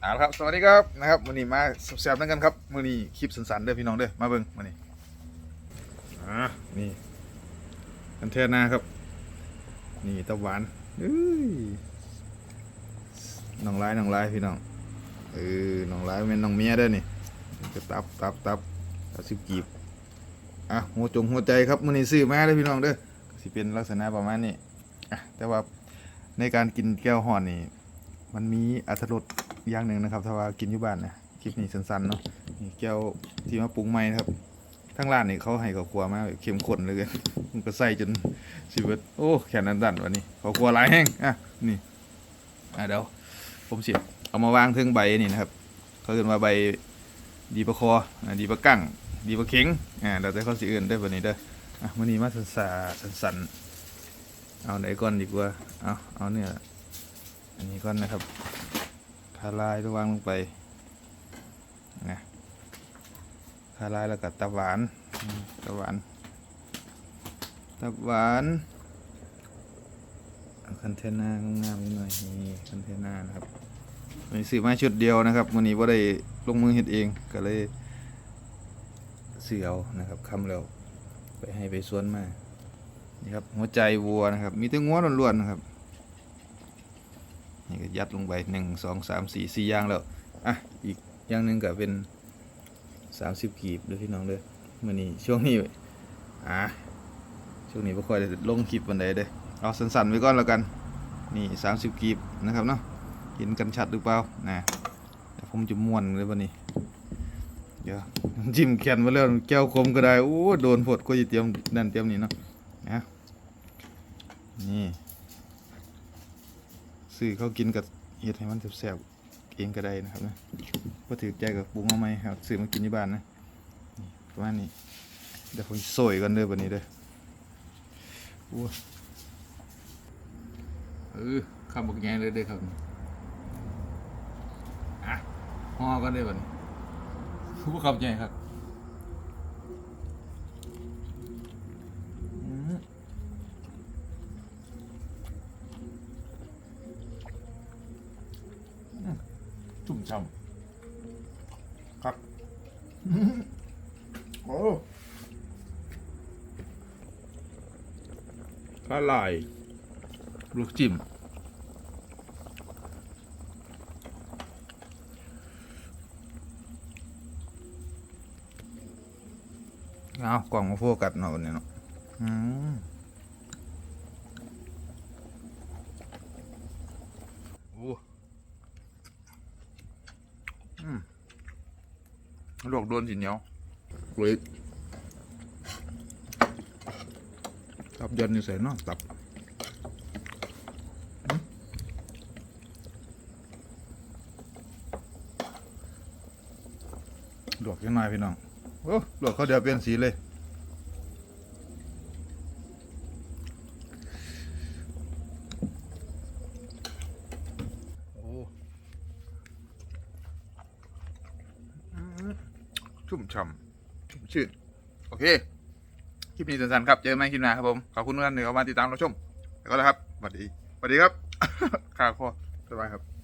เอาละครับ สวัสดีครับนะครับมือนี้มาแซ่บๆนั่นกันครับมือนี้คลิปสันๆเด้อพี่น้องเด้อมาเบิ่งมือนี้อ่านี่กันเทศนาครับ นี่ตะหวานเอ้ยน้องร้ายน้องร้ายพี่น้องเออน้องร้ายเป็นน้องเมียเด้อนี่จะตับตับตับตับสิบกีบอะหัวจงหัวใจครับมือนี้ซื้อมาเด้อพี่น้องเด้อสิเป็นลักษณะประมาณนี้อะแต่ว่าในการกินแก้วห่อนนี่มันมีอัตรส อย่างหนึ่งนะครับ ถ้าว่ากินอยู่บ้านนะคลิปนี้สั้นๆเนาะนี่แก้วที่มาปรุงใหม่ครับทั้งร้านนี่เขาให้ข้าวคั่วมาแบบเข้มข้นเลยมันก็ใส่จนชีวิตโอ้แขนนั้นดันวันนี้ข้าวคั่วหลายแห้งอะนี่อะเดี๋ยวผมเสียเอามาวางทิงใบนี่นะครับเขาเรียกว่าใบดีประคออะดีประกั้งดีประเข็งอ่าเดี๋ยวแต่เข้าสิเอื่นได้วันนี้เด้ออะวันนี้มาสั้นๆสั้นๆเอาไหนก่อนดีกว่าเอาเอาเนี่ยอันนี้ก่อนนะครับาลายระวางลงไปนะคาลายแล้วก็ตะหวานตะหวานตะหวานเอาคันเทนางามๆหน่อยนี่คันเทนานะครับมีซื้อมาชุดเดียวนะครับวันนี้ว่าได้ลงมือเห็ดเองก็เลยซื้อเอานะครับคำแล้วไปให้ไปสวนมานี่ครับหัวใจวัวนะครับ มีแต่งัวล้วนๆนะครับ นี่ก็ยัดลงไปหนึ่งสองสามสี่สี่ย่างแล้ว อะ อีกอย่างหนึ่งก็เป็นสามสิบกีบด้วยพี่น้องเด้อมื่อนี้ช่วงนี้อะช่วงนี้ไม่ค่อยได้ลงคลิปวันใดเด้อเอาสั้นๆไว้ก่อนแล้วกัน นี่สามสิบกีบนะครับเนาะเห็นกันชัดหรือเปล่านะเดี๋ยวผมจะม้วนเลยวันนี้ เดี๋ยวจิ้มแขนมาแล้วแก้วคมก็ได้โอ้โดนผดก็จะเตรียมนั่นเตรียมนี่เนาะนะนี่ ซื้อเขากินกับเฮ็ดให้มันแซ่บๆเองก็ได้นะครับนะพอถือใจกับปรุงเอาไหมครับซื้อมากินที่บ้านนะประมาณนี้เดี๋ยวผมโซยกันเด้อวันนี้เด้อเออคำบกแง่เลยเด้อครับอะห่อกันเด้อวันนี้ผู้คำใหญ่ครับ จุ่มช่ำครับโอ้ข้าลายลูกจิ้มเอากล่องมาโฟกัสหน่อยวันนี้เนาะอืมโอ้ อืม ลวกโดนสิเหนียวเว้ยตับยันนี่ใส่เนาะตับลวกยังไงพี่น้องโอ้ลวกเขาเดียวเปลี่ยนสีเลย โอ้ ชุ่มฉ่ำชุ่มชื่น โอเค คลิปนี้สั้นๆครับ เจอกันใหม่คลิปหน้าครับผม ขอบคุณทุกท่านที่เข้ามาติดตามรับชม แล้วก็นะครับสวัสดีสวัสดีครับ ข้าวคอสบายครับ